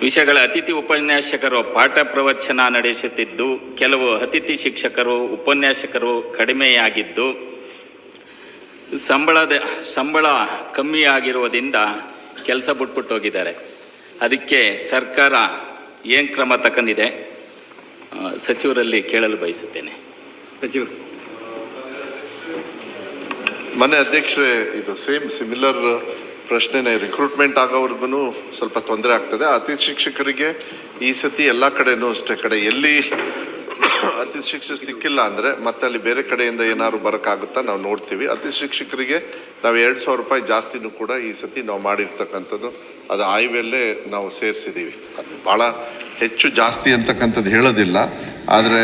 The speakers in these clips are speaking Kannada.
ವಿಷಯಗಳ ಅತಿಥಿ ಉಪನ್ಯಾಸಕರು ಪಾಠ ಪ್ರವಚನ ನಡೆಸುತ್ತಿದ್ದು ಕೆಲವು ಅತಿಥಿ ಶಿಕ್ಷಕರು ಉಪನ್ಯಾಸಕರು ಕಡಿಮೆಯಾಗಿದ್ದು ಸಂಬಳದ ಸಂಬಳ ಕಮ್ಮಿಯಾಗಿರುವುದರಿಂದ ಕೆಲಸ ಬಿಟ್ಬಿಟ್ಟು ಹೋಗಿದ್ದಾರೆ ಅದಕ್ಕೆ ಸರ್ಕಾರ ಏನು ಕ್ರಮ ಆ, ಸಚಿವರಲ್ಲಿ ಕೇಳಲು ಬಯಸುತ್ತೇನೆ. ಸಚಿವ. ಮನೆ ಅಧ್ಯಕ್ಷರೇ ಇದು ಸೇಮ್ ಸಿಮಿಲರ್ ಪ್ರಶ್ನೆನೇ ರಿಕ್ರೂಟ್ಮೆಂಟ್ ಆಗೋವರೆಗೂ ಸ್ವಲ್ಪ ತೊಂದರೆ ಆಗ್ತದೆ. ಅತಿಥಿ ಶಿಕ್ಷಕರಿಗೆ ಈ ಸತಿ ಎಲ್ಲ ಕಡೆನೂ ಅಷ್ಟೇ. ಕಡೆ ಎಲ್ಲಿ ಅತಿಥಿ ಶಿಕ್ಷಕ ಸಿಕ್ಕಿಲ್ಲ ಅಂದರೆ ಮತ್ತೆ ಅಲ್ಲಿ ಬೇರೆ ಕಡೆಯಿಂದ ಏನಾದ್ರು ಬರೋಕ್ಕಾಗುತ್ತಾ ನಾವು ನೋಡ್ತೀವಿ. ಅತಿಥಿ ಶಿಕ್ಷಕರಿಗೆ ನಾವು ಎರಡು ಸಾವಿರ ರೂಪಾಯಿ ಜಾಸ್ತಿನೂ ಕೂಡ ಈ ಸತಿ ನಾವು ಮಾಡಿರ್ತಕ್ಕಂಥದ್ದು. ಅದು ಆಯ್ವೆಲ್ಲೇ ನಾವು ಸೇರಿಸಿದ್ದೀವಿ ಅದು ಭಾಳ ಹೆಚ್ಚು ಜಾಸ್ತಿ ಅಂತಕ್ಕಂಥದ್ದು ಹೇಳೋದಿಲ್ಲ. ಆದರೆ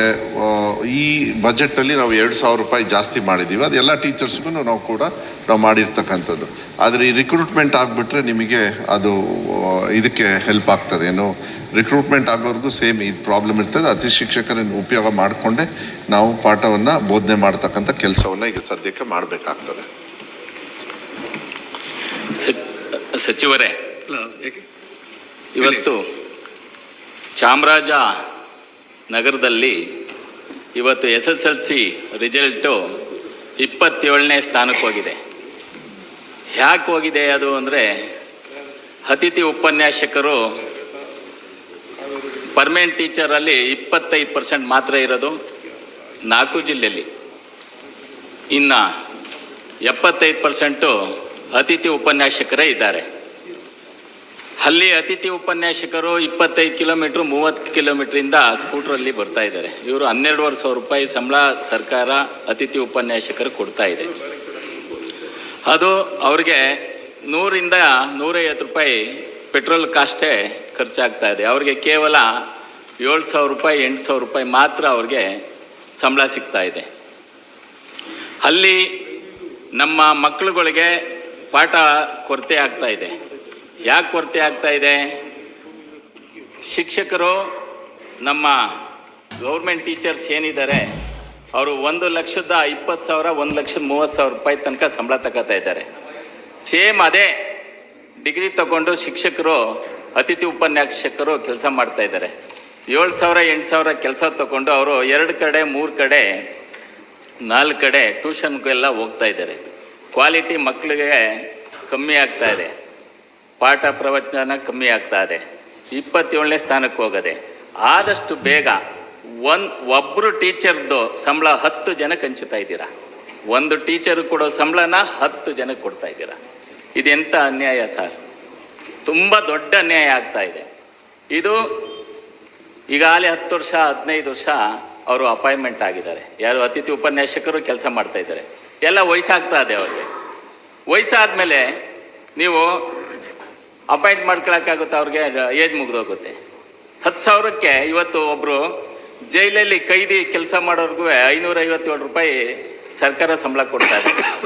ಈ ಬಜೆಟಲ್ಲಿ ನಾವು ಎರಡು ಸಾವಿರ ರೂಪಾಯಿ ಜಾಸ್ತಿ ಮಾಡಿದ್ದೀವಿ ಅದು ಎಲ್ಲ ಟೀಚರ್ಸ್ಗೂ ನಾವು ಕೂಡ ನಾವು ಮಾಡಿರ್ತಕ್ಕಂಥದ್ದು. ಆದರೆ ಈ ರಿಕ್ರೂಟ್ಮೆಂಟ್ ಆಗಿಬಿಟ್ರೆ ನಿಮಗೆ ಅದು ಇದಕ್ಕೆ ಹೆಲ್ಪ್ ಆಗ್ತದೆ. ಏನು ರಿಕ್ರೂಟ್ಮೆಂಟ್ ಆಗೋವರೆಗೂ ಸೇಮ್ ಇದು ಪ್ರಾಬ್ಲಮ್ ಇರ್ತದೆ. ಅತಿ ಶಿಕ್ಷಕರನ್ನು ಉಪಯೋಗ ಮಾಡಿಕೊಂಡೆ ನಾವು ಪಾಠವನ್ನು ಬೋಧನೆ ಮಾಡ್ತಕ್ಕಂಥ ಕೆಲಸವನ್ನು ಈಗ ಸದ್ಯಕ್ಕೆ ಮಾಡಬೇಕಾಗ್ತದೆ. ಸಚ್- ಸಚಿವರೇ ಇವತ್ತು ಚಾಮರಾಜ ನಗರದಲ್ಲಿ ಇವತ್ತು S S L C result ಇಪ್ಪತ್ತೇಳನೇ ಸ್ಥಾನಕ್ಕೆ ಹೋಗಿದೆ. ಯಾಕೆ ಹೋಗಿದೆ ಅದು ಅಂದರೆ ಅತಿಥಿ ಉಪನ್ಯಾಸಕರು ಪರ್ಮನೆಂಟ್ ಟೀಚರಲ್ಲಿ ಇಪ್ಪತ್ತೈದು ಪರ್ಸೆಂಟ್ ಮಾತ್ರ ಇರೋದು ನಾಲ್ಕು ಜಿಲ್ಲೆಯಲ್ಲಿ. ಇನ್ನು ಎಪ್ಪತ್ತೈದು ಪರ್ಸೆಂಟು ಅತಿಥಿ ಉಪನ್ಯಾಸಕರೇ ಇದ್ದಾರೆ. ಅಲ್ಲಿ ಅತಿಥಿ ಉಪನ್ಯಾಸಕರು ಇಪ್ಪತ್ತೈದು ಕಿಲೋಮೀಟ್ರ್, ಮೂವತ್ತು ಕಿಲೋಮೀಟ್ರಿಂದ ಸ್ಕೂಟ್ರಲ್ಲಿ ಬರ್ತಾ ಇದ್ದಾರೆ. ಇವರು ಹನ್ನೆರಡುವರೆ ಸಾವಿರ ರೂಪಾಯಿ ಸಂಬಳ ಸರ್ಕಾರ ಅತಿಥಿ ಉಪನ್ಯಾಸಕರು ಕೊಡ್ತಾ ಇದೆ. ಅದು ಅವ್ರಿಗೆ ನೂರಿಂದ ನೂರೈವತ್ತು ರೂಪಾಯಿ ಪೆಟ್ರೋಲ್ ಕಾಸ್ಟೇ ಖರ್ಚಾಗ್ತಾ ಇದೆ. ಅವ್ರಿಗೆ ಕೇವಲ ಏಳು ಸಾವಿರ ರೂಪಾಯಿ, ಎಂಟು ಸಾವಿರ ರೂಪಾಯಿ ಮಾತ್ರ ಅವ್ರಿಗೆ ಸಂಬಳ ಸಿಗ್ತಾ ಇದೆ. ಅಲ್ಲಿ ನಮ್ಮ ಮಕ್ಕಳುಗಳಿಗೆ ಪಾಠ ಕೊರತೆ ಆಗ್ತಾ ಇದೆ. ಯಾಕೆ ಕೊರತೆ ಆಗ್ತಾ ಇದೆ? ಶಿಕ್ಷಕರು ನಮ್ಮ ಗೌರ್ಮೆಂಟ್ ಟೀಚರ್ಸ್ ಏನಿದ್ದಾರೆ ಅವರು ಒಂದು ಲಕ್ಷದ ಇಪ್ಪತ್ತು ಸಾವಿರ, ಒಂದು ಲಕ್ಷದ ಮೂವತ್ತು ಸಾವಿರ ರೂಪಾಯಿ ತನಕ ಸಂಬಳ ತಗೋತಾ ಇದ್ದಾರೆ. ಸೇಮ್ ಅದೇ ಡಿಗ್ರಿ ತಗೊಂಡು ಶಿಕ್ಷಕರು, ಅತಿಥಿ ಉಪನ್ಯಾಸಕರು ಕೆಲಸ ಮಾಡ್ತಾ ಇದ್ದಾರೆ. ಏಳು ಸಾವಿರ, ಎಂಟು ಸಾವಿರ ಕೆಲಸ ತಗೊಂಡು ಅವರು ಎರಡು ಕಡೆ, ಮೂರು ಕಡೆ, ನಾಲ್ಕು ಕಡೆ ಟ್ಯೂಷನ್ಗೆಲ್ಲ ಹೋಗ್ತಾ ಇದ್ದಾರೆ. ಕ್ವಾಲಿಟಿ ಮಕ್ಕಳಿಗೆ ಕಮ್ಮಿ ಆಗ್ತಾ ಇದೆ. ಪಾಠ ಪ್ರವಚನ ಕಮ್ಮಿ ಆಗ್ತಾ ಇದೆ. ಇಪ್ಪತ್ತೇಳನೇ ಸ್ಥಾನಕ್ಕೆ ಹೋಗದೆ. ಆದಷ್ಟು ಬೇಗ ಒಂದು ಒಬ್ಬರು ಟೀಚರ್ದು ಸಂಬಳ ಹತ್ತು ಜನಕ್ಕೆ ಹಂಚುತ್ತಾ ಇದ್ದೀರಾ? ಒಂದು ಟೀಚರ್ ಕೊಡೋ ಸಂಬಳನ ಹತ್ತು ಜನಕ್ಕೆ ಕೊಡ್ತಾ ಇದ್ದೀರಾ? ಇದೆಂಥ ಅನ್ಯಾಯ ಸರ್? ತುಂಬ ದೊಡ್ಡ ಅನ್ಯಾಯ ಆಗ್ತಾ ಇದೆ. ಇದು ಈಗಾಗಲೇ ಹತ್ತು ವರ್ಷ, ಹದಿನೈದು ವರ್ಷ ಅವರು ಅಪಾಯಿಂಟ್ಮೆಂಟ್ ಆಗಿದ್ದಾರೆ. ಯಾರು ಅತಿಥಿ ಉಪನ್ಯಾಸಕರು ಕೆಲಸ ಮಾಡ್ತಾ ಇದ್ದಾರೆ. ಎಲ್ಲ ವಯಸ್ಸಾಗ್ತಾ ಇದೆ ಅವ್ರಿಗೆ. ವಯಸ್ಸಾದ್ಮೇಲೆ ನೀವು ಅಪಾಯಿಂಟ್ ಮಾಡ್ಕೊಳಕ್ಕಾಗುತ್ತೆ ಅವ್ರಿಗೆ ಏಜ್ ಮುಗಿದೋಗುತ್ತೆ. ಹತ್ತು ಸಾವಿರಕ್ಕೆ ಇವತ್ತು ಒಬ್ಬರು ಜೈಲಲ್ಲಿ ಕೈದಿ ಕೆಲಸ ಮಾಡೋರ್ಗೂ ಐನೂರೈವತ್ತೇಳು ರೂಪಾಯಿ ಸರ್ಕಾರ ಸಂಬಳ ಕೊಡ್ತಾ ಇದೆ.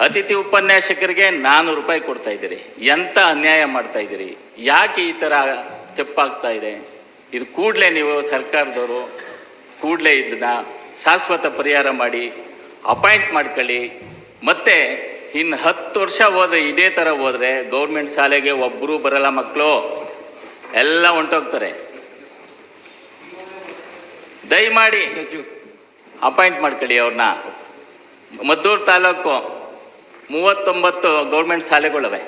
ಅತಿಥಿ ಉಪನ್ಯಾಸಕರಿಗೆ ನಾನ್ನೂರು ರೂಪಾಯಿ ಕೊಡ್ತಾ ಇದ್ದೀರಿ. ಎಂಥ ಅನ್ಯಾಯ ಮಾಡ್ತಾ ಇದ್ದೀರಿ? ಯಾಕೆ ಈ ಥರ ತೆಪ್ಪಾಗ್ತಾ ಇದೆ? ಇದು ಕೂಡಲೇ ನೀವು ಸರ್ಕಾರದವರು ಕೂಡಲೇ ಇದನ್ನ ಶಾಶ್ವತ ಪರಿಹಾರ ಮಾಡಿ, ಅಪಾಯಿಂಟ್ ಮಾಡ್ಕೊಳ್ಳಿ. ಮತ್ತು ಇನ್ನು ಹತ್ತು ವರ್ಷ ಹೋದರೆ ಇದೇ ಥರ ಹೋದರೆ ಗೌರ್ಮೆಂಟ್ ಶಾಲೆಗೆ ಒಬ್ಬರು ಬರಲ್ಲ ಮಕ್ಕಳು. ಎಲ್ಲ ಹೊಂಟೋಗ್ತಾರೆ. ದಯಮಾಡಿ ಅಪಾಯಿಂಟ್ ಮಾಡ್ಕೊಳ್ಳಿ ಅವ್ರನ್ನ. ಮದ್ದೂರು ತಾಲೂಕು ಮೂವತ್ತೊಂಬತ್ತು ಗೌರ್ಮೆಂಟ್ ಶಾಲೆಗಳವೆ.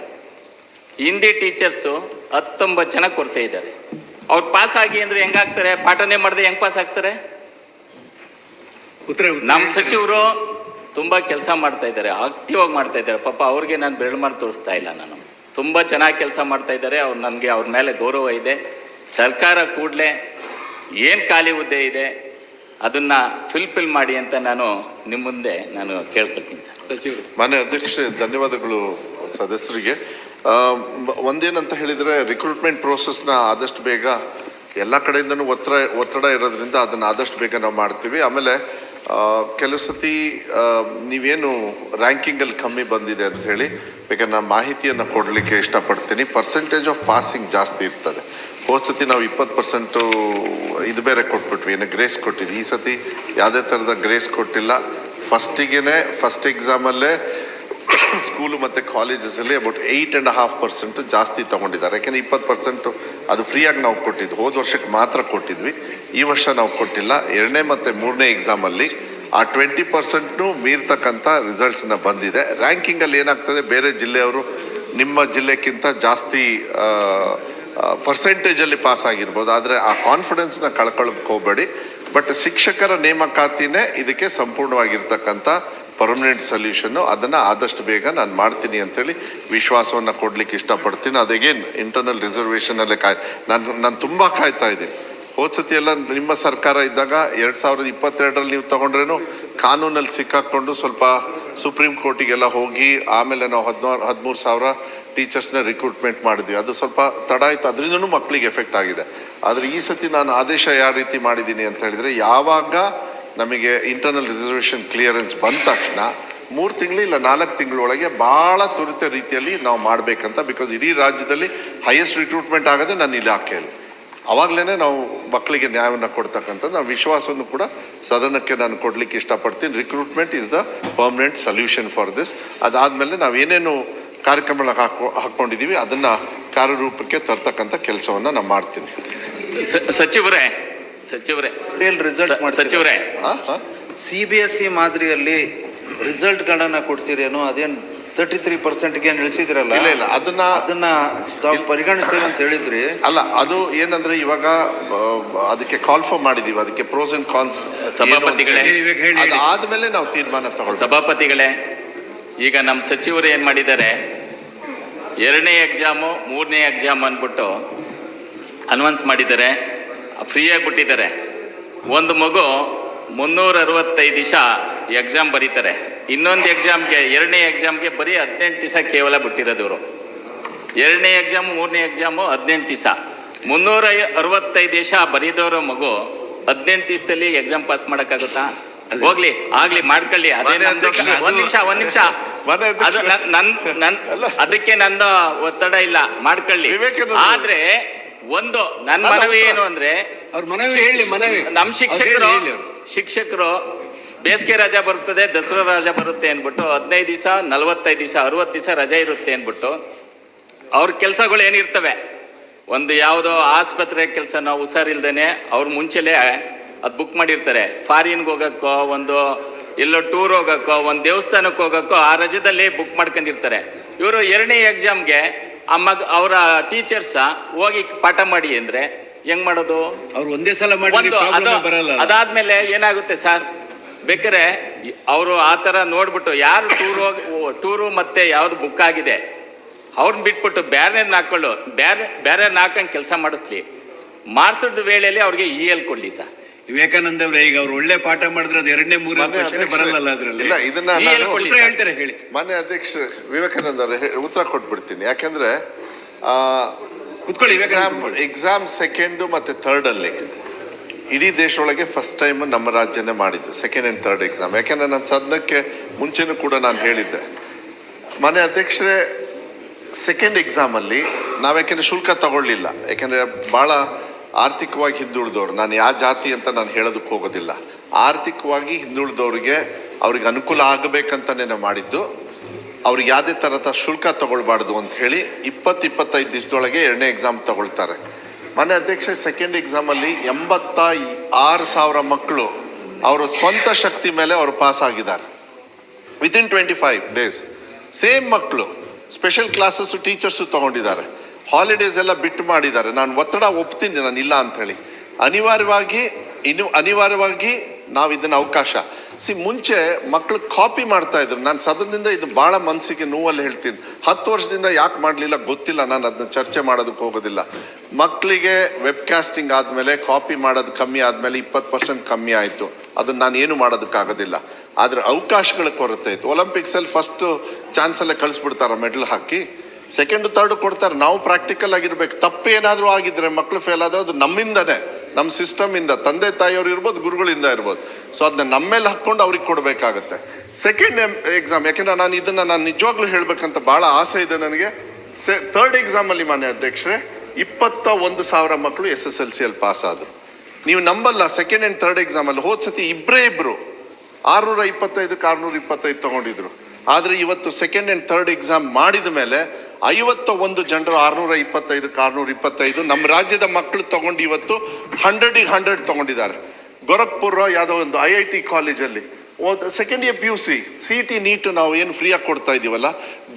ಹಿಂದಿ ಟೀಚರ್ಸು ಹತ್ತೊಂಬತ್ತು ಜನ ಕೊರತೆ ಇದ್ದಾರೆ. ಅವ್ರು ಪಾಸ್ ಆಗಿ ಅಂದರೆ ಹೆಂಗಾಗ್ತಾರೆ? ಪಾಠನೇ ಮಾಡದೆ ಹೆಂಗೆ ಪಾಸ್ ಆಗ್ತಾರೆ? ಉತ್ತರ ನಮ್ಮ ಸಚಿವರು ತುಂಬ ಕೆಲಸ ಮಾಡ್ತಾ ಇದ್ದಾರೆ. ಆಕ್ಟಿವ್ ಆಗಿ ಮಾಡ್ತಾ ಇದ್ದಾರೆ. ಪಾಪ ಅವ್ರಿಗೆ ನಾನು ಬೆರಳು ಮಾಡಿ ತೋರಿಸ್ತಾ ಇಲ್ಲ ನಾನು. ತುಂಬ ಚೆನ್ನಾಗಿ ಕೆಲಸ ಮಾಡ್ತಾ ಇದ್ದಾರೆ. ಅವ್ರು ನನಗೆ ಅವ್ರ ಮೇಲೆ ಗೌರವ ಇದೆ. ಸರ್ಕಾರ ಕೂಡಲೇ ಏನು ಖಾಲಿ ಹುದ್ದೆ ಇದೆ ಅದನ್ನು ಫಿಲ್ಫಿಲ್ ಮಾಡಿ ಅಂತ ನಾನು ನಿಮ್ಮ ಮುಂದೆ ನಾನು ಕೇಳ್ಕೊಳ್ತೀನಿ ಸರ್. ಸಚಿವರು. ಮಾನ್ಯ ಅಧ್ಯಕ್ಷ ಧನ್ಯವಾದಗಳು ಸದಸ್ಯರಿಗೆ. ಒಂದೇನಂತ ಹೇಳಿದರೆ ರಿಕ್ರೂಟ್ಮೆಂಟ್ ಪ್ರೋಸೆಸ್ನ ಆದಷ್ಟು ಬೇಗ ಎಲ್ಲ ಕಡೆಯಿಂದನೂ ಒತ್ತಡ ಒತ್ತಡ ಇರೋದ್ರಿಂದ ಅದನ್ನು ಆದಷ್ಟು ಬೇಗ ನಾವು ಮಾಡ್ತೀವಿ. ಆಮೇಲೆ ಕೆಲವು ಸತಿ ನೀವೇನು ರ್ಯಾಂಕಿಂಗಲ್ಲಿ ಕಮ್ಮಿ ಬಂದಿದೆ ಅಂತ ಹೇಳಿ ಬೇಕಾದ್ರೆ ನಾನು ಮಾಹಿತಿಯನ್ನು ಕೊಡಲಿಕ್ಕೆ ಇಷ್ಟಪಡ್ತೀನಿ. ಪರ್ಸೆಂಟೇಜ್ ಆಫ್ ಪಾಸಿಂಗ್ ಜಾಸ್ತಿ ಇರ್ತದೆ. ಹೋದ ಸತಿ ನಾವು ಇಪ್ಪತ್ತು ಪರ್ಸೆಂಟು ಇದು ಬೇರೆ ಕೊಟ್ಬಿಟ್ವಿ ಏನು ಗ್ರೇಸ್ ಕೊಟ್ಟಿದ್ವಿ. ಈ ಸತಿ ಯಾವುದೇ ಥರದ ಗ್ರೇಸ್ ಕೊಟ್ಟಿಲ್ಲ. ಫಸ್ಟಿಗೆ ಫಸ್ಟ್ ಎಕ್ಸಾಮಲ್ಲೇ ಸ್ಕೂಲು ಮತ್ತು ಕಾಲೇಜಸಲ್ಲಿ about eight and half percent ಜಾಸ್ತಿ ತೊಗೊಂಡಿದ್ದಾರೆ. ಯಾಕೆಂದರೆ ಇಪ್ಪತ್ತು ಪರ್ಸೆಂಟು ಅದು ಫ್ರೀಯಾಗಿ ನಾವು ಕೊಟ್ಟಿದ್ದು. ಹೋದ ವರ್ಷಕ್ಕೆ ಮಾತ್ರ ಕೊಟ್ಟಿದ್ವಿ. ಈ ವರ್ಷ ನಾವು ಕೊಟ್ಟಿಲ್ಲ. ಎರಡನೇ ಮತ್ತು ಮೂರನೇ ಎಕ್ಸಾಮಲ್ಲಿ ಆ ಟ್ವೆಂಟಿ ಪರ್ಸೆಂಟ್ನು ಮೀರ್ತಕ್ಕಂಥ ರಿಸಲ್ಟ್ಸ್ನ ಬಂದಿದೆ. ರ್ಯಾಂಕಿಂಗಲ್ಲಿ ಏನಾಗ್ತದೆ? ಬೇರೆ ಜಿಲ್ಲೆಯವರು ನಿಮ್ಮ ಜಿಲ್ಲೆಗಿಂತ ಜಾಸ್ತಿ ಪರ್ಸೆಂಟೇಜಲ್ಲಿ ಪಾಸ್ ಆಗಿರ್ಬೋದು. ಆದರೆ ಆ ಕಾನ್ಫಿಡೆನ್ಸ್ನ ಕಳ್ಕೊಳ್ಳೋಕೆ ಹೋಗಬೇಡಿ. ಬಟ್ ಶಿಕ್ಷಕರ ನೇಮಕಾತಿನೇ ಇದಕ್ಕೆ ಸಂಪೂರ್ಣವಾಗಿರ್ತಕ್ಕಂಥ ಪರ್ಮನೆಂಟ್ ಸೊಲ್ಯೂಷನ್ನು ಅದನ್ನು ಆದಷ್ಟು ಬೇಗ ನಾನು ಮಾಡ್ತೀನಿ ಅಂತೇಳಿ ವಿಶ್ವಾಸವನ್ನು ಕೊಡಲಿಕ್ಕೆ ಇಷ್ಟಪಡ್ತೀನಿ. ಅದೇಗೇನು ಇಂಟರ್ನಲ್ ರಿಸರ್ವೇಷನಲ್ಲೇ ಕಾಯ್, ನಾನು ನಾನು ತುಂಬ ಕಾಯ್ತಾ ಇದ್ದೀನಿ. ಹೋದ ಸತಿ ಎಲ್ಲ ನಿಮ್ಮ ಸರ್ಕಾರ ಇದ್ದಾಗ ಎರಡು ಸಾವಿರದ ಇಪ್ಪತ್ತೆರಡರಲ್ಲಿ ನೀವು ತೊಗೊಂಡ್ರೇನು ಕಾನೂನಲ್ಲಿ ಸಿಕ್ಕಾಕ್ಕೊಂಡು ಸ್ವಲ್ಪ ಸುಪ್ರೀಂ ಕೋರ್ಟಿಗೆಲ್ಲ ಹೋಗಿ, ಆಮೇಲೆ ನಾವು ಹದಿನಾರು, ಹದಿಮೂರು ಸಾವಿರ ಟೀಚರ್ಸ್ನ ರಿಕ್ರೂಟ್ಮೆಂಟ್ ಮಾಡಿದ್ವಿ. ಅದು ಸ್ವಲ್ಪ ತಡ ಆಯಿತು. ಅದರಿಂದನೂ ಮಕ್ಕಳಿಗೆ ಎಫೆಕ್ಟ್ ಆಗಿದೆ. ಆದರೆ ಈ ಸತಿ ನಾನು ಆದೇಶ ಯಾವ ರೀತಿ ಮಾಡಿದ್ದೀನಿ ಅಂತ ಹೇಳಿದರೆ, ಯಾವಾಗ ನಮಗೆ ಇಂಟರ್ನಲ್ ರಿಸರ್ವೇಷನ್ ಕ್ಲಿಯರೆನ್ಸ್ ಬಂದ ತಕ್ಷಣ ಮೂರು ತಿಂಗಳು ಇಲ್ಲ ನಾಲ್ಕು ತಿಂಗಳೊಳಗೆ ಭಾಳ ತ್ವರಿತ ರೀತಿಯಲ್ಲಿ ನಾವು ಮಾಡಬೇಕಂತ ಬಿಕಾಸ್ ಇಡೀ ರಾಜ್ಯದಲ್ಲಿ ಹೈಯೆಸ್ಟ್ ರಿಕ್ರೂಟ್ಮೆಂಟ್ ಆಗೋದೇ ನನ್ನ ಇಲಾಖೆಯಲ್ಲಿ. ಆವಾಗಲೇ ನಾವು ಮಕ್ಕಳಿಗೆ ನ್ಯಾಯವನ್ನು ಕೊಡ್ತಕ್ಕಂಥದ್ದು. ನಾವು ವಿಶ್ವಾಸವನ್ನು ಕೂಡ ಸದನಕ್ಕೆ ನಾನು ಕೊಡಲಿಕ್ಕೆ ಇಷ್ಟಪಡ್ತೀನಿ. Recruitment is the permanent solution for this ಅದಾದಮೇಲೆ ನಾವು ಏನೇನು ಹಾಕೋ ಹಾಕೊ ಹಾಕ್ಕೊಂಡಿದ್ದೀವಿ ಅದನ್ನು ಕಾರ್ಯರೂಪಕ್ಕೆ ತರ್ತಕ್ಕಂಥ ಕೆಲಸವನ್ನು ನಾನು ಮಾಡ್ತೀನಿ. ಸಚಿವರೇ ಸಚಿವರೇ. ರಿಯಲ್ ರಿಸಲ್ಟ್ ಸಚಿವರೇ. ಸಿ ಬಿ ಎಸ್ ಸಿ ಮಾದರಿಯಲ್ಲಿ ರಿಸಲ್ಟ್ಗಳನ್ನು ಕೊಡ್ತೀರೇನೋ ಅದೇನು ತರ್ಟಿ ತ್ರೀ ಪರ್ಸೆಂಟ್ಗೆ ನಿಲ್ಸಿದಿರಲ್ಲ? ಇಲ್ಲ ಇಲ್ಲ. ಅದನ್ನ ಅದನ್ನ ತಾವು ಪರಿಗಣಿಸ್ತೇವೆ ಅಂತ ಹೇಳಿದ್ರಿ. ಅಲ್ಲ ಅದು ಏನಂದ್ರೆ ಇವಾಗ ಅದಕ್ಕೆ ಕಾಲ್ ಫಾರ್ ಮಾಡಿದೀವಿ. ಅದಕ್ಕೆ ಪ್ರೋಸ್ ಅಂಡ್ ಕಾನ್ಸ್ ಸಭಾಪತಿಗಳೇ. ಆದ್ಮೇಲೆ ನಾವು ತೀರ್ಮಾನ ಸಭಾಪತಿಗಳೇ ಈಗ ನಮ್ಮ ಸಚಿವರು ಏನು ಮಾಡಿದ್ದಾರೆ? ಎರಡನೇ ಎಕ್ಸಾಮು ಮೂರನೇ ಎಕ್ಸಾಮ್ ಅಂದ್ಬಿಟ್ಟು ಅನೌನ್ಸ್ ಮಾಡಿದ್ದಾರೆ. ಫ್ರೀಯಾಗಿ ಬಿಟ್ಟಿದ್ದಾರೆ. ಒಂದು ಮಗು ಮುನ್ನೂರ ಅರವತ್ತೈದು ದಿವಸ ಎಕ್ಸಾಮ್ ಬರೀತಾರೆ. ಇನ್ನೊಂದು ಎಕ್ಸಾಮ್ಗೆ ಎರಡನೇ ಎಕ್ಸಾಮ್ಗೆ ಬರೀ ಹದಿನೆಂಟು ದಿವಸ ಕೇವಲ ಬಿಟ್ಟಿರೋದು ಇವರು. ಎರಡನೇ ಎಕ್ಸಾಮು ಮೂರನೇ ಎಕ್ಸಾಮು ಹದಿನೆಂಟು ದಿವಸ. ಮುನ್ನೂರ ಅರವತ್ತೈದು ದಿವಸ ಬರೀದವರ ಮಗು ಹದಿನೆಂಟು ದಿವಸದಲ್ಲಿ ಎಕ್ಸಾಮ್ ಪಾಸ್ ಮಾಡೋಕ್ಕಾಗುತ್ತಾ? ಹೋಗ್ಲಿ ಆಗ್ಲಿ ಮಾಡ್ಕೊಳ್ಳಿ. ಅದೇ ಒಂದ್ ನಿಮಿಷ ಒಂದು ನಿಮಿಷ. ಮನೆ ಅಧ್ಯಕ್ಷ. ಅದು ನನ್- ನನ್ ನನ್ ಅದಕ್ಕೆ ನನ್ನ ಒತ್ತಡ ಇಲ್ಲ ಮಾಡ್ಕೊಳ್ಳಿ ವಿವೇಕಾನಂದ. ಆದ್ರೆ ಒಂದು ನನ್ನ ಅಲ್ಲ, ಮನವಿ ಉತ್ತರ. ಏನು ಅಂದ್ರೆ ಅವ್ರ ಮನವಿ ಹೇಳಿ ಮನವಿ ನಮ್ ಶಿಕ್ಷಕರು ಅವ್ರು ಹೇಳಿ, ಹೇಳಿ ಶಿಕ್ಷಕರು ಬೇಸಿಗೆ ರಜಾ ಬರ್ತದೆ ದಸರಾ ರಜಾ ಬರುತ್ತೆ ಅಂದ್ಬಿಟ್ಟು ಹದಿನೈದು ದಿವಸ ನಲವತ್ತೈದು ದಿವಸ ಅರವತ್ತು ದಿವಸ ರಜೆ ಇರುತ್ತೆ ಅಂದ್ಬಿಟ್ಟು ಅವ್ರ ಕೆಲಸಗಳು ಏನಿರ್ತವೆ ಒಂದು ಯಾವುದೋ ಆಸ್ಪತ್ರೆ ಕೆಲಸ ನಾವು ಹುಷಾರಿಲ್ದೇನೆ ಅವ್ರ ಮುಂಚೆಲೆ ಅದು ಬುಕ್ ಮಾಡಿರ್ತಾರೆ ಫಾರಿನ್ಗೆ ಹೋಗೋಕ್ಕೋ ಒಂದು ಎಲ್ಲೋ ಟೂರ್ ಹೋಗೋಕ್ಕೋ ಒಂದು ದೇವಸ್ಥಾನಕ್ಕೆ ಹೋಗೋಕ್ಕೋ ಆ ರಜದಲ್ಲಿ ಬುಕ್ ಮಾಡ್ಕೊಂಡಿರ್ತಾರೆ. ಇವರು ಎರಡನೇ ಎಕ್ಸಾಮ್ಗೆ ಆ ಮಗ ಅವರ ಟೀಚರ್ಸ ಹೋಗಿ ಪಾಠ ಮಾಡಿ ಅಂದರೆ ಹೆಂಗ್ ಮಾಡೋದು? ಅವ್ರು ಒಂದೇ ಸಲ ಒಂದು ಅದು ಅದಾದ್ಮೇಲೆ ಏನಾಗುತ್ತೆ ಸರ್? ಬೇಕಾರೆ ಅವರು ಆ ಥರ ನೋಡ್ಬಿಟ್ಟು ಯಾರು ಟೂರ್ ಹೋಗಿ ಟೂರು ಮತ್ತೆ ಯಾವ್ದು ಬುಕ್ ಆಗಿದೆ ಅವ್ರನ್ನ ಬಿಟ್ಬಿಟ್ಟು ಬ್ಯಾರೇ ಹಾಕೊಳ್ಳು ಬೇರೆ ಬ್ಯಾರೇ ಹಾಕಂಗೆ ಕೆಲಸ ಮಾಡಿಸ್ಲಿ. ಮಾಡಿಸಿದ ವೇಳೆಯಲ್ಲಿ ಅವ್ರಿಗೆ ಇ ಎಲ್ ಕೊಡ್ಲಿ ಸರ್. ವಿವೇಕಾನಂದ ಅವ್ರೆ ಈಗ ಅವ್ರು ಒಳ್ಳೆ ಪಾಠ ಮಾಡಿದ್ರೆ ಅದು ಎರಡನೇ ಮೂರನೇ ಮನೆ ಪ್ರಶ್ನೆ ಬರಲ್ಲ ಅದ್ರಲ್ಲಿ. ಇಲ್ಲ ಇದನ್ನ ನಾನು ಉತ್ತರ ಹೇಳ್ತಾರೆ ಹೇಳಿ. ಮಾನ್ಯ ಅಧ್ಯಕ್ಷ ವಿವೇಕಾನಂದ ಅವರೇ ಉತ್ತರ ಕೊಟ್ಬಿಡ್ತೀನಿ. ಯಾಕಂದ್ರೆ ಕುತ್ಕೊಳ್ಳಿ ಎಕ್ಸಾಮ್ ಎಕ್ಸಾಮ್ ಸೆಕೆಂಡು ಮತ್ತೆ ಥರ್ಡ್ ಅಲ್ಲಿ. ಇಡೀ ದೇಶದೊಳಗೆ ಫಸ್ಟ್ ಟೈಮ್ ನಮ್ಮ ರಾಜ್ಯನೇ ಮಾಡಿದ್ದು ಸೆಕೆಂಡ್ ಆ್ಯಂಡ್ ಥರ್ಡ್ ಎಕ್ಸಾಮ್ ಯಾಕಂದ್ರೆ ನಾನು ಸದ್ಯಕ್ಕೆ ಮುಂಚೆನೂ ಕೂಡ ನಾನು ಹೇಳಿದ್ದೆ. ಮನೆ ಅಧ್ಯಕ್ಷರೇ ಸೆಕೆಂಡ್ ಎಕ್ಸಾಮಲ್ಲಿ ನಾವು ಯಾಕೆಂದರೆ ಶುಲ್ಕ ತಗೊಳ್ಳಿಲ್ಲ. ಯಾಕೆಂದರೆ ಭಾಳ ಆರ್ಥಿಕವಾಗಿ ಹಿಂದುಳಿದವರು. ನಾನು ಯಾವ ಜಾತಿ ಅಂತ ನಾನು ಹೇಳೋದಕ್ಕೆ ಹೋಗೋದಿಲ್ಲ. ಆರ್ಥಿಕವಾಗಿ ಹಿಂದುಳಿದವ್ರಿಗೆ ಅವ್ರಿಗೆ ಅನುಕೂಲ ಆಗಬೇಕಂತಲೇ ನಾವು ಮಾಡಿದ್ದು. ಅವ್ರಿಗೆ ಯಾವುದೇ ಥರದ ಶುಲ್ಕ ತಗೊಳ್ಬಾರ್ದು ಅಂತ ಹೇಳಿ ಇಪ್ಪತ್ತು ಇಪ್ಪತ್ತೈದು ದಿವಸದೊಳಗೆ ಎರಡನೇ ಎಕ್ಸಾಮ್ ತಗೊಳ್ತಾರೆ. ಮನೆ ಅಧ್ಯಕ್ಷ ಸೆಕೆಂಡ್ ಎಕ್ಸಾಮಲ್ಲಿ ಎಂಬತ್ತ ಆರು ಸಾವಿರ ಮಕ್ಕಳು ಅವರ ಸ್ವಂತ ಶಕ್ತಿ ಮೇಲೆ ಅವರು ಪಾಸ್ ಆಗಿದ್ದಾರೆ. Within twenty five days same ಮಕ್ಕಳು ಸ್ಪೆಷಲ್ ಕ್ಲಾಸಸ್ಸು ಟೀಚರ್ಸು ತೊಗೊಂಡಿದ್ದಾರೆ. ಹಾಲಿಡೇಸ್ ಎಲ್ಲ ಬಿಟ್ಟು ಮಾಡಿದ್ದಾರೆ. ನಾನು ಒತ್ತಡ ಒಪ್ತೀನಿ, ನಾನು ಇಲ್ಲ ಅಂಥೇಳಿ ಅನಿವಾರ್ಯವಾಗಿ, ಇನ್ನು ಅನಿವಾರ್ಯವಾಗಿ ನಾವು ಇದನ್ನು ಅವಕಾಶ. ಸಿ ಮುಂಚೆ ಮಕ್ಕಳು ಕಾಪಿ ಮಾಡ್ತಾ ಇದ್ರು. ನಾನು ಸದನದಿಂದ ಇದು ಭಾಳ ಮನಸ್ಸಿಗೆ ನೋವಲ್ಲಿ ಹೇಳ್ತೀನಿ. ಹತ್ತು ವರ್ಷದಿಂದ ಯಾಕೆ ಮಾಡಲಿಲ್ಲ ಗೊತ್ತಿಲ್ಲ. ನಾನು ಅದನ್ನ ಚರ್ಚೆ ಮಾಡೋದಕ್ಕೆ ಹೋಗೋದಿಲ್ಲ. ಮಕ್ಕಳಿಗೆ ವೆಬ್ ಕಾಸ್ಟಿಂಗ್ ಆದಮೇಲೆ ಕಾಪಿ ಮಾಡೋದು ಕಮ್ಮಿ ಆದಮೇಲೆ ಇಪ್ಪತ್ತು ಪರ್ಸೆಂಟ್ ಕಮ್ಮಿ ಆಯಿತು. ಅದನ್ನು ನಾನು ಏನು ಮಾಡೋದಕ್ಕಾಗೋದಿಲ್ಲ. ಆದರೆ ಅವಕಾಶಗಳ ಕೊರತೆ ಇತ್ತು. ಒಲಿಂಪಿಕ್ಸಲ್ಲಿ ಫಸ್ಟು ಚಾನ್ಸಲ್ಲೇ ಕಳಿಸ್ಬಿಡ್ತಾರೆ ಮೆಡಲ್ ಹಾಕಿ. ಸೆಕೆಂಡ್ ತರ್ಡ್ ಕೊಡ್ತಾರೆ. ನಾವು ಪ್ರಾಕ್ಟಿಕಲ್ ಆಗಿರ್ಬೇಕು. ತಪ್ಪು ಏನಾದರೂ ಆಗಿದ್ರೆ ಮಕ್ಕಳು ಫೇಲ್ ಆದ್ರೆ ಅದು ನಮ್ಮಿಂದನೇ. ನಮ್ಮ ಸಿಸ್ಟಮಿಂದ ತಂದೆ, ತಾಯಿಯವರು ಇರ್ಬೋದು, ಗುರುಗಳಿಂದ ಇರ್ಬೋದು. ಸೊ ಅದನ್ನ ನಮ್ಮ ಮೇಲೆ ಹಾಕ್ಕೊಂಡು ಅವ್ರಿಗೆ ಕೊಡಬೇಕಾಗತ್ತೆ. ಸೆಕೆಂಡ್ ಎಕ್ಸಾಮ್ ಯಾಕೆಂದ್ರೆ ನಾನು ಇದನ್ನ ನಾನು ನಿಜವಾಗ್ಲೂ ಹೇಳಬೇಕಂತ ಭಾಳ ಆಸೆ ಇದೆ ನನಗೆ. ಸೆ ಥರ್ಡ್ ಎಕ್ಸಾಮಲ್ಲಿ ಮಾನ್ಯ ಅಧ್ಯಕ್ಷರೇ, ಇಪ್ಪತ್ತ ಒಂದು ಸಾವಿರ ಮಕ್ಕಳು ಎಸ್ ಎಸ್ ಎಲ್ ಸಿಯಲ್ಲಿ ಪಾಸ್ ಆದರು. ನೀವು ನಂಬಲ್ಲ ಸೆಕೆಂಡ್ ಆ್ಯಂಡ್ ಥರ್ಡ್ ಎಕ್ಸಾಮಲ್ಲಿ ಹೋದ ಸತಿ ಇಬ್ಬರೇ ಇಬ್ಬರು ಆರುನೂರ ಇಪ್ಪತ್ತೈದಕ್ಕೆ ಆರುನೂರ ಇಪ್ಪತ್ತೈದು ತೊಗೊಂಡಿದ್ರು. ಆದರೆ ಇವತ್ತು ಸೆಕೆಂಡ್ ಆ್ಯಂಡ್ ಥರ್ಡ್ ಎಕ್ಸಾಮ್ ಮಾಡಿದ ಮೇಲೆ ಐವತ್ತ ಒಂದು ಜನರು ಆರುನೂರ ಇಪ್ಪತ್ತೈದು ಆರುನೂರ ಇಪ್ಪತ್ತೈದು ನಮ್ಮ ರಾಜ್ಯದ ಮಕ್ಕಳು ತಗೊಂಡು ಇವತ್ತು ಹಂಡ್ರೆಡಿಗೆ ಹಂಡ್ರೆಡ್ ತಗೊಂಡಿದ್ದಾರೆ. ಗೋರಖ್ಪುರ ಯಾವುದೋ ಒಂದು ಐ ಐ ಟಿ ಕಾಲೇಜಲ್ಲಿ second year P U C C T NEET ನಾವು ಏನು ಫ್ರೀಯಾಗಿ ಕೊಡ್ತಾ ಇದ್ದೀವಲ್ಲ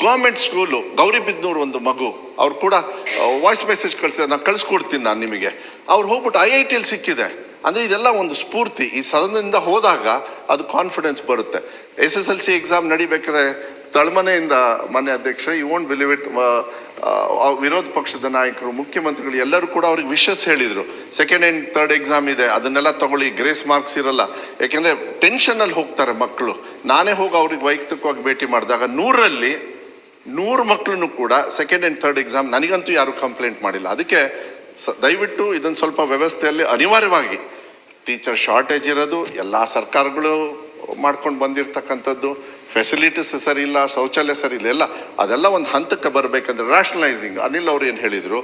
ಗೌರ್ಮೆಂಟ್ ಸ್ಕೂಲು ಗೌರಿಬಿದ್ನೂರು ಒಂದು ಮಗು. ಅವ್ರು ಕೂಡ ವಾಯ್ಸ್ ಮೆಸೇಜ್ ಕಳಿಸಿದ ನಾನು ಕಳಿಸ್ಕೊಡ್ತೀನಿ ನಾನು ನಿಮಗೆ. ಅವ್ರು ಹೋಗ್ಬಿಟ್ಟು ಐ ಐ ಟಿಯಲ್ಲಿ ಸಿಕ್ಕಿದೆ. ಅಂದರೆ ಇದೆಲ್ಲ ಒಂದು ಸ್ಫೂರ್ತಿ. ಈ ಸದನದಿಂದ ಹೋದಾಗ ಅದು ಕಾನ್ಫಿಡೆನ್ಸ್ ಬರುತ್ತೆ. S S L C exam ನಡಿಬೇಕಾದ್ರೆ ತಳಮನೆಯಿಂದ ಮನೆ ಅಧ್ಯಕ್ಷ ಯು ವೋಂಟ್ ಬಿಲೀವ್ ಇಟ್ ವಿರೋಧ ಪಕ್ಷದ ನಾಯಕರು, ಮುಖ್ಯಮಂತ್ರಿಗಳು ಎಲ್ಲರೂ ಕೂಡ ಅವ್ರಿಗೆ ವಿಶಸ್ ಹೇಳಿದರು. ಸೆಕೆಂಡ್ ಆ್ಯಂಡ್ ತರ್ಡ್ ಎಕ್ಸಾಮ್ ಇದೆ, ಅದನ್ನೆಲ್ಲ ತಗೊಳ್ಳಿ ಗ್ರೇಸ್ ಮಾರ್ಕ್ಸ್ ಇರಲ್ಲ. ಯಾಕೆಂದರೆ ಟೆನ್ಷನಲ್ಲಿ ಹೋಗ್ತಾರೆ ಮಕ್ಕಳು. ನಾನೇ ಹೋಗಿ ಅವ್ರಿಗೆ ವೈಯಕ್ತಿಕವಾಗಿ ಭೇಟಿ ಮಾಡಿದಾಗ ನೂರಲ್ಲಿ ನೂರು ಮಕ್ಕಳನ್ನು ಕೂಡ ಸೆಕೆಂಡ್ ಆ್ಯಂಡ್ ತರ್ಡ್ ಎಕ್ಸಾಮ್ ನನಗಂತೂ ಯಾರೂ ಕಂಪ್ಲೇಂಟ್ ಮಾಡಿಲ್ಲ. ಅದಕ್ಕೆ ಸ- ದಯವಿಟ್ಟು ಇದನ್ನು ಸ್ವಲ್ಪ ವ್ಯವಸ್ಥೆಯಲ್ಲಿ ಅನಿವಾರ್ಯವಾಗಿ ಟೀಚರ್ ಶಾರ್ಟೇಜ್ ಇರೋದು, ಎಲ್ಲ ಸರ್ಕಾರಗಳು ಮಾಡ್ಕೊಂಡು ಬಂದಿರತಕ್ಕಂಥದ್ದು ಫೆಸಿಲಿಟೀಸ್ ಸರಿ ಇಲ್ಲ ಶೌಚಾಲಯ ಸರಿ ಇಲ್ಲ ಎಲ್ಲ. ಅದೆಲ್ಲ ಒಂದು ಹಂತಕ್ಕೆ ಬರಬೇಕಂದ್ರೆ ರ್ಯಾಷನಲೈಸಿಂಗ್ ಅನಿಲ್ ಅವ್ರು ಏನು ಹೇಳಿದರು?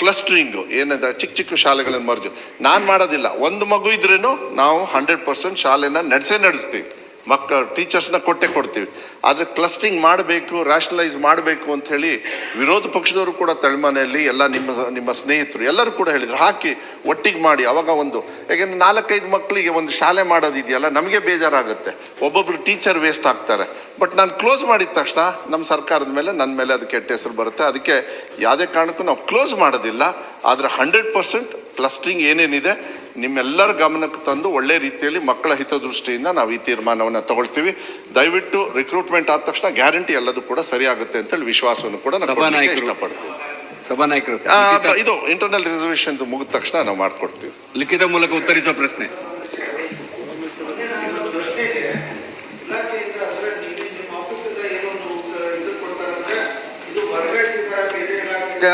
ಕ್ಲಸ್ಟ್ರಿಂಗು ಏನದ? ಚಿಕ್ಕ ಚಿಕ್ಕ ಶಾಲೆಗಳನ್ನು ಮರ್ಜು. ನಾನು ಮಾಡೋದಿಲ್ಲ. ಒಂದು ಮಗು ಇದ್ರೂ ನಾವು ಹಂಡ್ರೆಡ್ ಪರ್ಸೆಂಟ್ ಶಾಲೆನ ನಡೆಸೇ ನಡೆಸ್ತೀವಿ. ಮಕ್ಕ ಟೀಚರ್ಸ್ನ ಕೊಟ್ಟೆ ಕೊಡ್ತೀವಿ. ಆದರೆ ಕ್ಲಸ್ಟಿಂಗ್ ಮಾಡಬೇಕು ರ್ಯಾಷನಲೈಸ್ ಮಾಡಬೇಕು ಅಂತ ಹೇಳಿ ವಿರೋಧ ಪಕ್ಷದವರು ಕೂಡ ತಳಮನೆಯಲ್ಲಿ ಎಲ್ಲ ನಿಮ್ಮ ನಿಮ್ಮ ಸ್ನೇಹಿತರು ಎಲ್ಲರೂ ಕೂಡ ಹೇಳಿದರು. ಹಾಕಿ, ಒಟ್ಟಿಗೆ ಮಾಡಿ, ಅವಾಗ ಒಂದು, ಯಾಕೆಂದರೆ ನಾಲ್ಕೈದು ಮಕ್ಕಳಿಗೆ ಒಂದು ಶಾಲೆ ಮಾಡೋದಿದೆಯಲ್ಲ, ನಮಗೆ ಬೇಜಾರಾಗುತ್ತೆ. ಒಬ್ಬೊಬ್ರು ಟೀಚರ್ ವೇಸ್ಟ್ ಆಗ್ತಾರೆ. ಬಟ್ ನಾನು ಕ್ಲೋಸ್ ಮಾಡಿದ ತಕ್ಷಣ ನಮ್ಮ ಸರ್ಕಾರದ ಮೇಲೆ, ನನ್ನ ಮೇಲೆ ಅದು ಕೆಟ್ಟ ಹೆಸರು ಬರುತ್ತೆ. ಅದಕ್ಕೆ ಯಾವುದೇ ಕಾರಣಕ್ಕೂ ನಾವು ಕ್ಲೋಸ್ ಮಾಡೋದಿಲ್ಲ. ಆದರೆ ಹಂಡ್ರೆಡ್ ಪರ್ಸೆಂಟ್ ಕ್ಲಸ್ಟ್ರಿಂಗ್ ಏನೇನಿದೆ ನಿಮ್ಮೆಲ್ಲರ ಗಮನಕ್ಕೆ ತಂದು ಒಳ್ಳೆ ರೀತಿಯಲ್ಲಿ ಮಕ್ಕಳ ಹಿತದೃಷ್ಟಿಯಿಂದ ನಾವು ಈ ತೀರ್ಮಾನವನ್ನು ತಗೊಳ್ತೀವಿ. ದಯವಿಟ್ಟು ರಿಕ್ರೂಟ್ಮೆಂಟ್ ಆದ ತಕ್ಷಣ ಗ್ಯಾರಂಟಿ ಎಲ್ಲದೂ ಕೂಡ ಸರಿಯಾಗುತ್ತೆ ಅಂತೇಳಿ ವಿಶ್ವಾಸವನ್ನು ಕೂಡ ನಾನು. ಇಷ್ಟಪಡ್ತೀನಿ ಸಭಾನಾಯಕರು. ಇದು ಇಂಟರ್ನಲ್ ರಿಸರ್ವೇಶನ್ ಮುಗಿದ ತಕ್ಷಣ ನಾವು ಮಾಡ್ಕೊಡ್ತೀವಿ. ಲಿಖಿತ ಮೂಲಕ ಉತ್ತರಿಸುವ ಪ್ರಶ್ನೆ.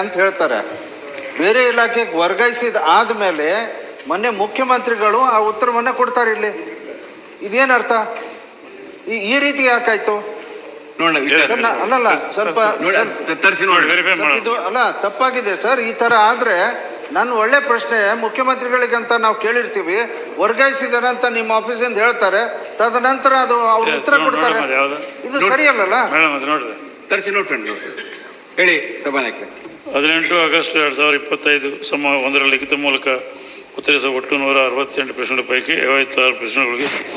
ಅಂತ ಹೇಳ್ತಾರೆ. ಬೇರೆ ಇಲಾಖೆಗೆ ವರ್ಗಾಯಿಸಿದ ಆದಮೇಲೆ ಮೊನ್ನೆ ಮುಖ್ಯಮಂತ್ರಿಗಳು ಆ ಉತ್ತರವನ್ನು ಕೊಡ್ತಾರೆ ಇಲ್ಲಿ. ಇದೇನು ಅರ್ಥ? ಈ ಈ ರೀತಿ ಯಾಕಾಯ್ತು ನೋಡೋಣ ಸರ್, ನಾ- ಅಲ್ಲಲ್ಲ ಸ್ವಲ್ಪ ನೋಡಿ, ತರಿಸಿ ನೋಡಿ ಇದು ಅಲ್ಲ ತಪ್ಪಾಗಿದೆ ಸರ್. ಈ ತರ ಆದ್ರೆ ನನ್ನ ಒಳ್ಳೆ ಪ್ರಶ್ನೆ ಮುಖ್ಯಮಂತ್ರಿಗಳಿಗಂತ ನಾವು ಕೇಳಿರ್ತೀವಿ. ವರ್ಗಾಯಿಸಿದಾರೆ ಅಂತ ನಿಮ್ಮ ಆಫೀಸಿಂದ ಹೇಳ್ತಾರೆ. ತದನಂತರ ಅದು ಅವ್ರ ಉತ್ತರ ಕೊಡ್ತಾರೆ. ಇದು ಸರಿಯಲ್ಲಲ್ಲ? ಅಲ್ಲಲ್ಲ ಅದು ನೋಡ್ರಿ. ತರಿಸಿ ನೋಡಿ ನೋಡಿ ಹೇಳಿ ಹದಿನೆಂಟು ಆಗಸ್ಟ್ ಎರಡು ಸಾವಿರದ ಇಪ್ಪತ್ತೈದು ಸಮ ಒಂದರ ಲಿಖಿತ ಮೂಲಕ ಉತ್ತರಿಸುವ ಒಟ್ಟು ನೂರ ಅರವತ್ತೆಂಟು ಪ್ರಶ್ನೆಗಳ ಪೈಕಿ ಐವತ್ತಾರು ಪ್ರಶ್ನೆಗಳಿಗೆ